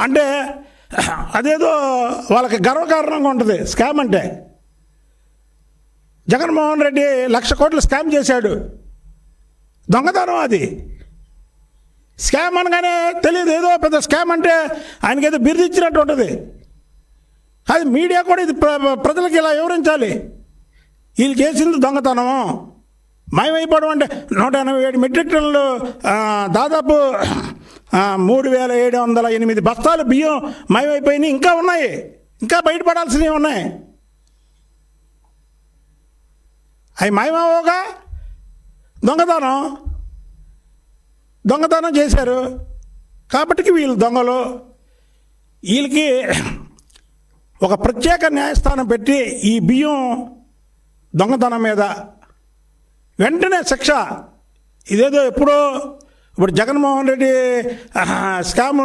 అంటే అదేదో వాళ్ళకి గర్వకారణంగా ఉంటుంది స్కామ్ అంటే. జగన్మోహన్ రెడ్డి లక్ష కోట్లు స్కామ్ చేశాడు. దొంగతనం అది. స్కామ్ అనగానే తెలియదు ఏదో పెద్ద స్కామ్ అంటే ఆయనకి ఏదో బిరుదు ఇచ్చినట్టు ఉంటుంది. అది మీడియా కూడా ఇది ప్ర- ప్రజలకు ఇలా వివరించాలి. వీళ్ళు చేసింది దొంగతనము. మాయమైపోవడం అంటే నూట ఎనభై ఏడు మెట్రిక్ టన్నులు దాదాపు మూడు వేల ఏడు వందల ఎనిమిది బస్తాలు బియ్యం మయమైపోయినాయి. ఇంకా ఉన్నాయి. ఇంకా బయటపడాల్సినవి ఉన్నాయి. అవి మాయమవగా దొంగతనం. దొంగతనం చేశారు. కాబట్టి వీళ్ళు దొంగలు. వీళ్ళకి ఒక ప్రత్యేక న్యాయస్థానం పెట్టి ఈ బియ్యం దొంగతనం మీద వెంటనే శిక్ష. ఇదేదో ఎప్పుడో ఇప్పుడు జగన్మోహన్ రెడ్డి స్కామ్